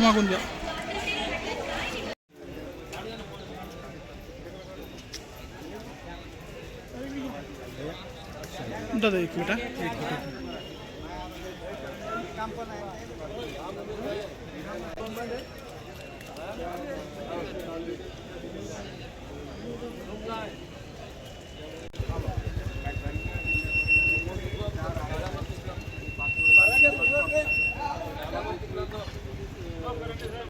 मागून द्या दादा एक मिनिट हा. एक मिनिट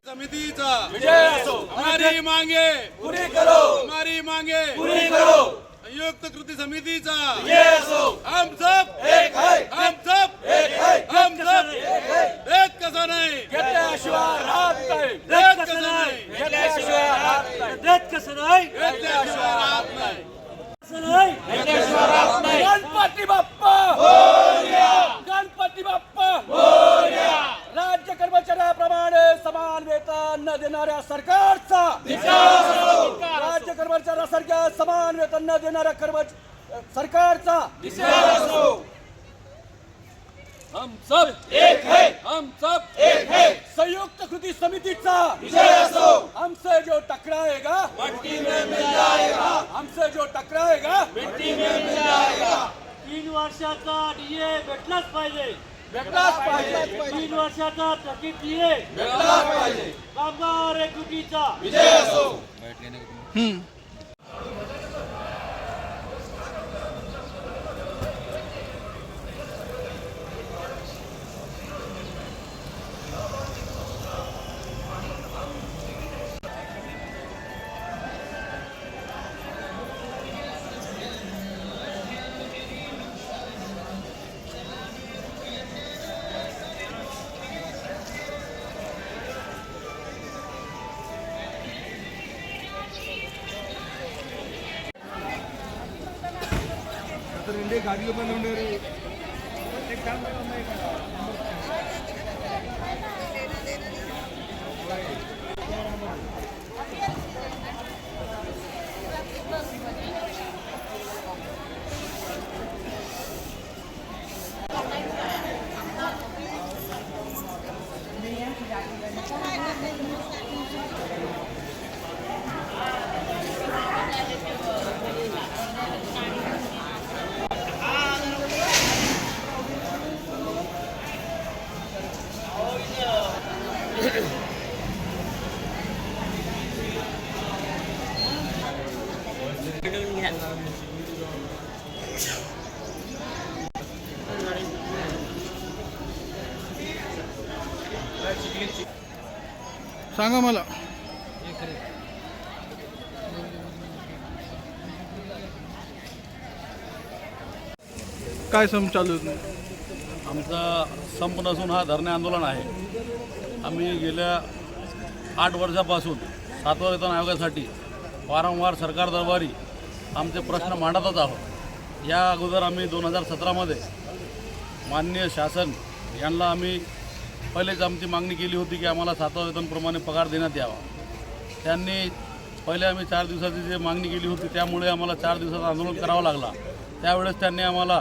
समितीचा विजय असो हमारी मांगे. पुरी करो. हमारी मांगे. पुरी करो. संयुक्त कृती समितीचा. विजय असो. हम सब. एक है. हम सब. एक है. हम सब. एक है. देत कसा नाही. घेतल्याशिवाय राहत नाही. देत कसा नाही. घेतल्याशिवाय राहत नाही. देत कसं नाही. घेतल्याशिवाय राहत नाही. कसं नाही. गणपती बाप्पा गणपती बाप्पा राज्य कर्मचाऱ्याप्रमाणे समान वेतन न देणाऱ्या सरकारचा राज्य कर्मचाऱ्यासारख्या समान वेतन न देणाऱ्या कर्मच सरकारचा हम सब एक है. हम सब एक है. संयुक्त कृति समितीचा हमसे जो टकराएगा मिट्टी में मिल जाएगा हमसे जो टकराएगा मिट्टी में मिल जाएगा तीन वर्षाचा डीए भेटलाच पाहिजे. भेटलाच पाहिजे. तीन वर्षाचा थकीत डीए भेटलाच पाहिजे. कामगार एकजुटीचा विजय असो. हम्म. सांगा मला. काय सम चालू आहे? आमचा संप नसून हा धरणे आंदोलन आहे. आम्ही गेल्या आठ वर्षापासून सातवा वेतन आयोगासाठी वारंवार सरकार दरबारी आमचे प्रश्न मांडतच आहोत. या अगोदर आम्ही दोन हजार सतरामध्ये माननीय शासन यांना आम्ही पहिलेच आमची मागणी केली होती की आम्हाला सातवा वेतनप्रमाणे पगार देण्यात यावा. त्यांनी पहिले आम्ही चार दिवसाची जी मागणी केली होती त्यामुळे आम्हाला चार दिवसाचं आंदोलन करावं लागला. त्यावेळेस त्यांनी आम्हाला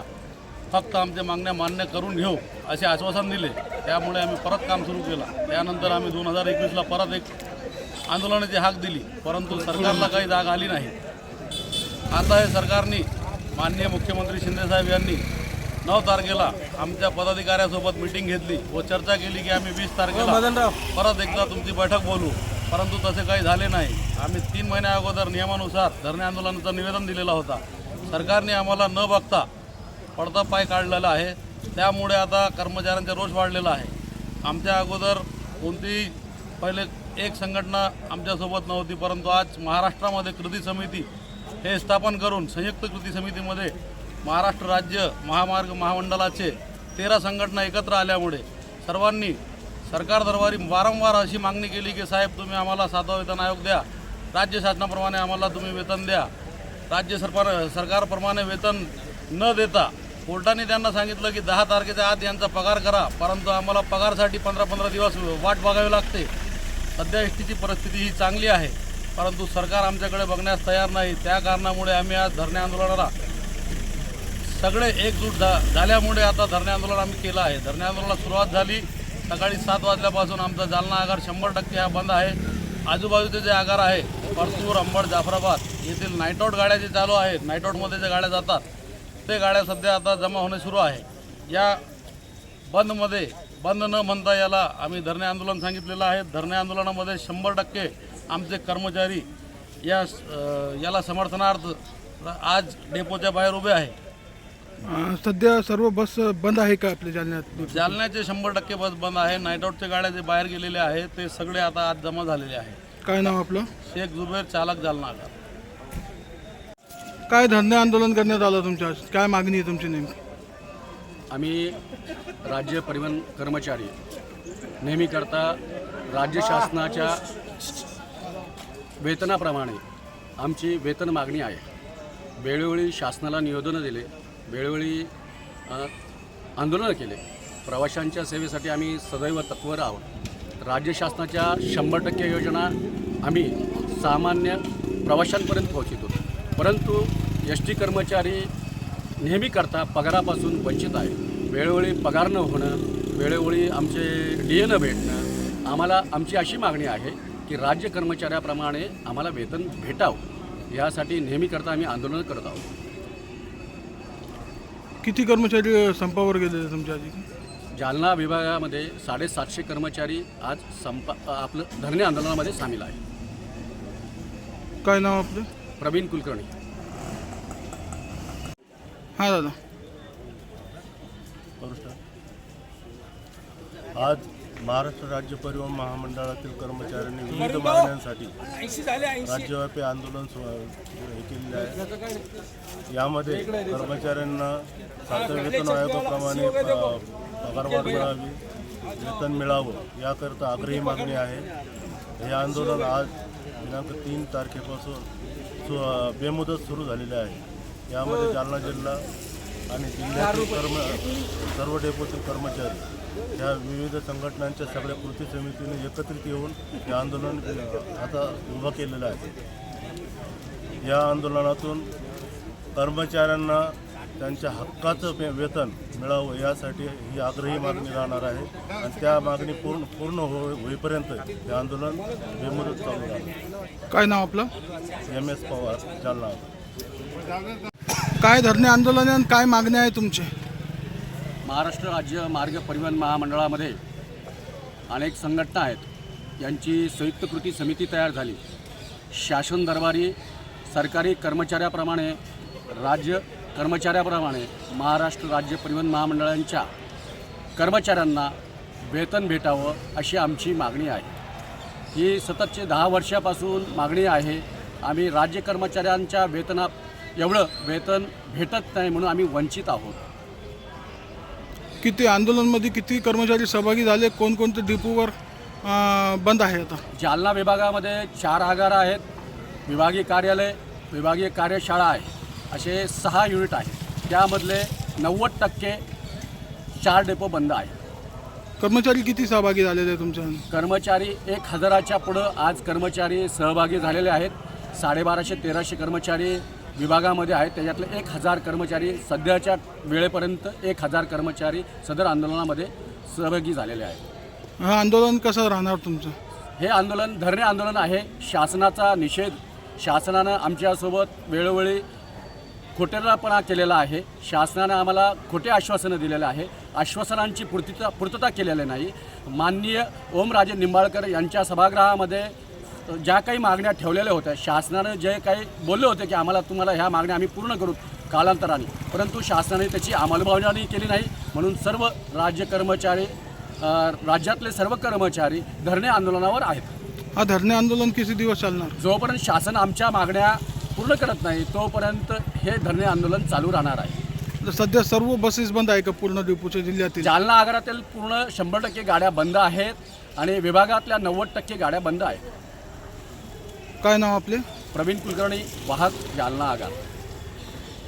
फक्त आमच्या मागण्या मान्य करून घेऊ असे आश्वासन दिले. त्यामुळे आम्ही परत काम सुरू केलं. त्यानंतर आम्ही दोन हजार एकवीसला परत एक आंदोलनाची हाक दिली. परंतु सरकारला काही जाग आली नाही. आता हे सरकारने माननीय मुख्यमंत्री शिंदेसाहेब यांनी नऊ तारखेला आमच्या पदाधिकाऱ्यासोबत मिटिंग घेतली व चर्चा केली की आम्ही वीस तारखेला परत एकदा तुमची बैठक बोलू. परंतु तसे काही झाले नाही. आम्ही तीन महिन्या अगोदर नियमानुसार धरणे आंदोलनाचं निवेदन दिलेलं होता. सरकारने आम्हाला न बघता पडता पाय काढलेला आहे. त्यामुळे आता कर्मचाऱ्यांचा रोष वाढलेला आहे. आमच्या अगोदर कोणतीही पहिले एक संघटना आमच्यासोबत नव्हती परंतु आज महाराष्ट्रामध्ये कृती समिती हे स्थापन करून संयुक्त कृती समितीमध्ये महाराष्ट्र राज्य महामार्ग महामंडळाचे तेरा संघटना एकत्र आल्यामुळे सर्वांनी सरकार दरबारी वारंवार अशी मागणी केली की साहेब तुम्ही आम्हाला सातवा वेतन आयोग द्या. राज्य शासनाप्रमाणे आम्हाला तुम्ही वेतन द्या. राज्य सरकार सरकारप्रमाणे वेतन न देता कोर्टाने त्यांना सांगितलं की दहा तारखेच्या आत यांचा पगार करा परंतु आम्हाला पगारसाठी पंधरा पंधरा दिवस वाट बघावी लागते. सध्या एस टीची परिस्थिती ही चांगली आहे परंतु सरकार आमच्याकडे बघण्यास तयार नाही. त्या कारणामुळे आम्ही आज धरणे आंदोलनाला सगळे एकजूट झाल्यामुळे आता धरणे आंदोलन आम्ही केलं आहे. धरणे आंदोलनाला सुरुवात झाली. सकाळी सात वाजल्यापासून आमचा जालना आगार शंभर टक्के हा बंद आहे. आजूबाजूचे जे आगार आहे परतूर अंबड जाफराबाद येथील नाईटआउट गाड्या जे चालू आहेत नाईटआउटमध्ये ज्या जे गाड्या जातात ते गाड्या सध्या आता जमा होणे सुरू आहे. या बंदमध्ये बंद न म्हणता याला आम्ही धरणे आंदोलन सांगितलेलं आहे. धरणे आंदोलनामध्ये शंभर टक्के आमचे कर्मचारी या याला समर्थनार्थ आज डेपोच्या बाहेर उभे आहे. अं, सध्या सर्व बस बंद आहे का आपल्या जालन्यात? जालन्याचे शंभर टक्के बस बंद आहे. नाईट आऊटच्या गाड्या जे बाहेर गेलेले आहेत ते सगळे आता आज जमा झालेले आहेत. काय नाव आपलं? शेख जुबेर चालक जालना काय धरणे आंदोलन करण्यात आलं तुमच्या? आज? काय मागणी आहे तुमची नेमकी? आम्ही राज्य परिवहन कर्मचारी. नेहमीकरता राज्य शासनाच्या वेतनाप्रमाणे आमची वेतन मागणी आहे. वेळोवेळी शासनाला निवेदनं दिले. वेळोवेळी आंदोलनं केले. प्रवाशांच्या सेवेसाठी आम्ही सदैव तत्पर आहोत. राज्य शासनाच्या शंभर टक्के योजना आम्ही सामान्य प्रवाशांपर्यंत पोहोचवतो परंतु एस टी कर्मचारी नेहमीकरता पगारापासून वंचित आहे. वेळोवेळी पगार न होणं वेळोवेळी आमचे डी ए न भेटणं आम्हाला आमची अशी मागणी आहे की राज्य कर्मचाऱ्याप्रमाणे आम्हाला वेतन भेटावं. यासाठी नेहमीकरता आम्ही आंदोलन करत आहोत. किती कर्मचारी संपावर गेलेले तुमच्या आधी? जालना विभागामध्ये साडेसातशे कर्मचारी आज संप आपलं धरणे आंदोलनामध्ये सामील आहे काय नाव आपलं? प्रवीण कुलकर्णी. हां दादा. आज महाराष्ट्र राज्य परिवहन महामंडळातील कर्मचाऱ्यांनी विविध मागण्यांसाठी राज्यव्यापी आंदोलन हे केलेले आहे. यामध्ये कर्मचाऱ्यांना सातव्या वेतन आयोगाप्रमाणे पगारवाढ मिळावी वेतन मिळावं याकरता आग्रही मागणी आहे. हे आंदोलन आज दिनांक तीन तारखेपासून सु बेमुदत सुरू झालेले आहे. यामध्ये जालना जिल्हा आणि जिल्ह्यातील कर्म सर्व डेपोतील कर्मचारी या विविध संघटनांच्या सगळ्या कृती समितीने एकत्रित येऊन हे आंदोलन आता उभं केलेलं आहे. या आंदोलनातून कर्मचाऱ्यांना त्यांच्या हक्काचं पे- वेतन मिळावं यासाठी ही आग्रही मागणी राहणार आहे. आणि त्या मागणी पूर्ण पूर्ण हो होईपर्यंत हे आंदोलन बेमुदत चालू राहणार काय नाव आपलं? M S Pawar Jalna. काय धरणे आंदोलन काय मागण्या आहे तुमचे? महाराष्ट्र राज्य मार्ग परिवहन महामंडळामध्ये अनेक संघटना आहेत. यांची संयुक्त कृती समिती तयार झाली. शासन दरबारी सरकारी कर्मचाऱ्याप्रमाणे राज्य कर्मचाऱ्याप्रमाणे महाराष्ट्र राज्य परिवहन महामंडळांच्या कर्मचाऱ्यांना वेतन भेटावं अशी आमची मागणी आहे. ही सततचे दहा वर्षापासून मागणी आहे. आम्ही राज्य कर्मचाऱ्यांच्या वेतना एवढं वेतन भेटत नाही म्हणून आम्ही वंचित आहोत. किती आंदोलनमध्ये किती कर्मचारी सहभागी झाले कोणकोणते डिपोवर बंद आहे आता? जालना विभागामध्ये चार आगार आहेत. विभागीय कार्यालय विभागीय कार्यशाळा आहे. असे सहा युनिट आहेत. त्यामधले नव्वद टक्के चार डेपो बंद आहे कर्मचारी किती सहभागी झालेले आहे तुमच्या? कर्मचारी एक हजाराच्या पुढं आज कर्मचारी सहभागी झालेले आहेत. साडेबाराशे तेराशे कर्मचारी विभागामध्ये आहेत. त्याच्यातले एक हजार कर्मचारी सध्याच्या वेळेपर्यंत एक हजार कर्मचारी सदर आंदोलनामध्ये सहभागी झालेले आहेत. हा आंदोलन कसं राहणार तुमचं? हे आंदोलन धरणे आंदोलन आहे. शासनाचा निषेध शासनानं आमच्यासोबत वेळोवेळी खोटेरपणा केलेला आहे. शासनानं आम्हाला खोटे आश्वासनं दिलेलं आहे. आश्वासनांची पूर्तीता पूर्तता केलेली नाही. माननीय ओमराजे निंबाळकर यांच्या सभागृहामध्ये ज्या काही मागण्या ठेवलेल्या होत्या शासनानं जे काही बोलले होते की आम्हाला तुम्हाला ह्या मागण्या आम्ही पूर्ण करू कालांतराने परंतु शासनाने त्याची अंमलबजावणी केली नाही. म्हणून सर्व राज्य कर्मचारी राज्यातले सर्व कर्मचारी धरणे आंदोलनावर आहेत. हा धरणे आंदोलन किती दिवस चालणार? जोपर्यंत शासन आमच्या मागण्या पूर्ण करत नाही तोपर्यंत हे धरणे आंदोलन चालू राहणार आहे. सध्या सर्व बसेस बंद आहे का पूर्ण डिपोच्या जिल्ह्यातील? जालना आगारातील पूर्ण शंभर टक्के गाड्या बंद आहेत आणि विभागातल्या नव्वद टक्के गाड्या बंद आहेत. काय नाव आपले? प्रवीण कुलकर्णी वाहक जालना आगार